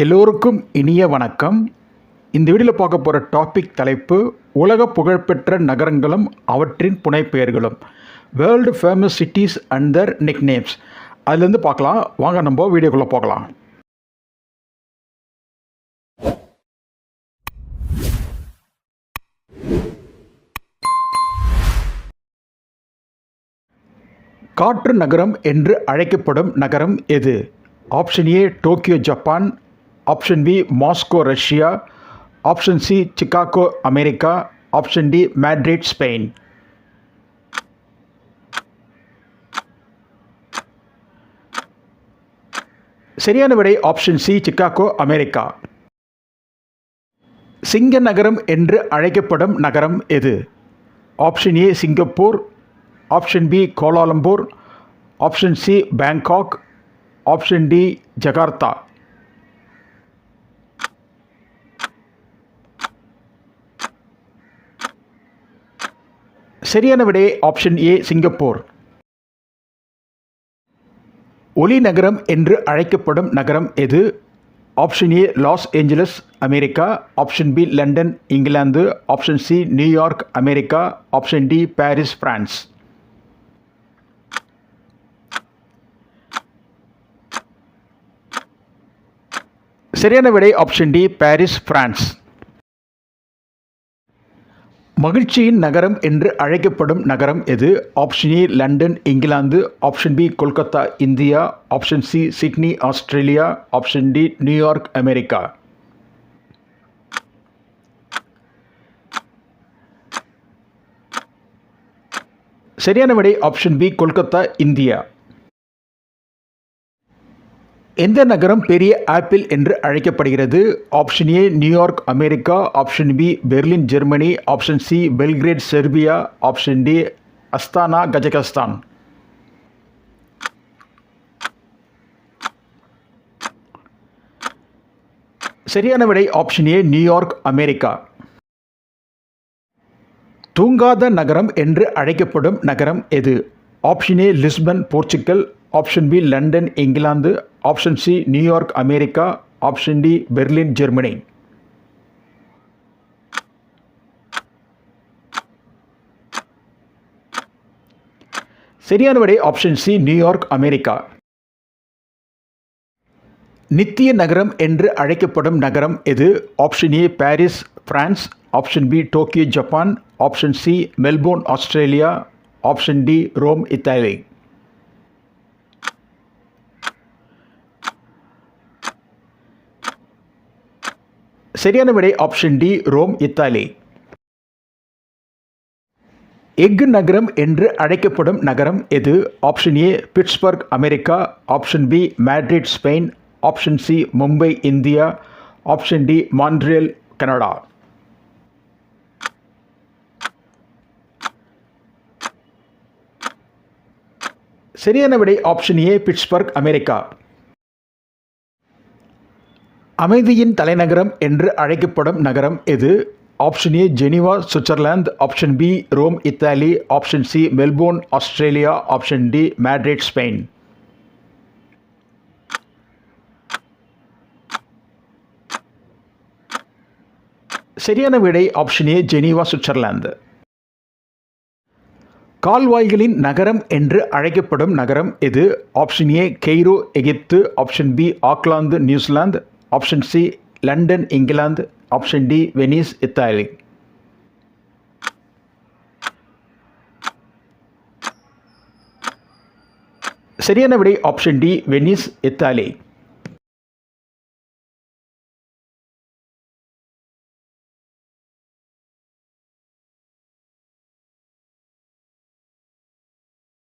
எல்லோருக்கும் இனிய வணக்கம். இந்த வீடியோவில் பார்க்க போகிற டாபிக் தலைப்பு உலக புகழ்பெற்ற நகரங்களும் அவற்றின் புனைப்பெயர்களும். World famous cities and their nicknames அதுலேருந்து பார்க்கலாம். வாங்க நம்ம வீடியோக்குள்ளே போகலாம். காற்று நகரம் என்று அழைக்கப்படும் நகரம் எது? Option A Tokyo Japan option B Moscow Russia. Option C Chicago America. Option D Madrid Spain. சரியான விடை ஆப்ஷன் சி சிக்காகோ அமெரிக்கா. சிங்க நகரம் என்று அழைக்கப்படும் நகரம் எது? Option A Singapore. Option B Kuala Lumpur. Option C Bangkok. Option D Jakarta. சரியான விடை ஆப்ஷன் ஏ சிங்கப்பூர். ஒலி நகரம் என்று அழைக்கப்படும் நகரம் எது? Option A Los Angeles America. Option B London England. Option C New York America. Option D Paris France சரியான விடை ஆப்ஷன் டி பாரிஸ் பிரான்ஸ் மகிழ்ச்சியின் நகரம் என்று அழைக்கப்படும் நகரம் எது? Option A London England. Option B Kolkata India. Option C Sydney Australia. Option D New York America. சரியான விடை ஆப்ஷன் பி கொல்கத்தா இந்தியா. எந்த நகரம் பெரிய ஆப்பிள் என்று அழைக்கப்படுகிறது? Option A New York America. Option B Berlin Germany. Option C Belgrade Serbia. Option D Astana Kazakhstan. சரியான விடை option A New York America. தூங்காத நகரம் என்று அழைக்கப்படும் நகரம் எது? Option A Lisbon Portugal option B London England. Option C New York America. Option D Berlin Germany. சரியான விடை ஆப்ஷன் சி நியூயார்க் அமெரிக்கா. நித்திய நகரம் என்று அழைக்கப்படும் நகரம் எது? Option A Paris France. Option B Tokyo Japan. Option C Melbourne Australia. Option D Rome Italy. சரியான விடை ஆப்ஷன் டி ரோம் இத்தாலி. எஃகு நகரம் என்று அழைக்கப்படும் நகரம் எது? Option A Pittsburgh America. Option B Madrid Spain. Option C Mumbai India. Option D Montreal Canada. சரியான விடை ஆப்ஷன் ஏ பிட்ஸ்பர்க் அமெரிக்கா. அமைதியின் தலைநகரம் என்று அழைக்கப்படும் நகரம் எது? Option A Geneva Switzerland option B Rome Italy option C Melbourne Australia option D Madrid Spain சரியான விடை ஆப்ஷன் ஏ ஜெனீவா சுவிட்சர்லாந்து கால்வாய்களின் நகரம் என்று அழைக்கப்படும் நகரம் எது? Option A Cairo Egypt option B Auckland New Zealand option C London England option D Venice Italy சரியான விடை ஆப்ஷன் டி வெனிஸ் இத்தாலி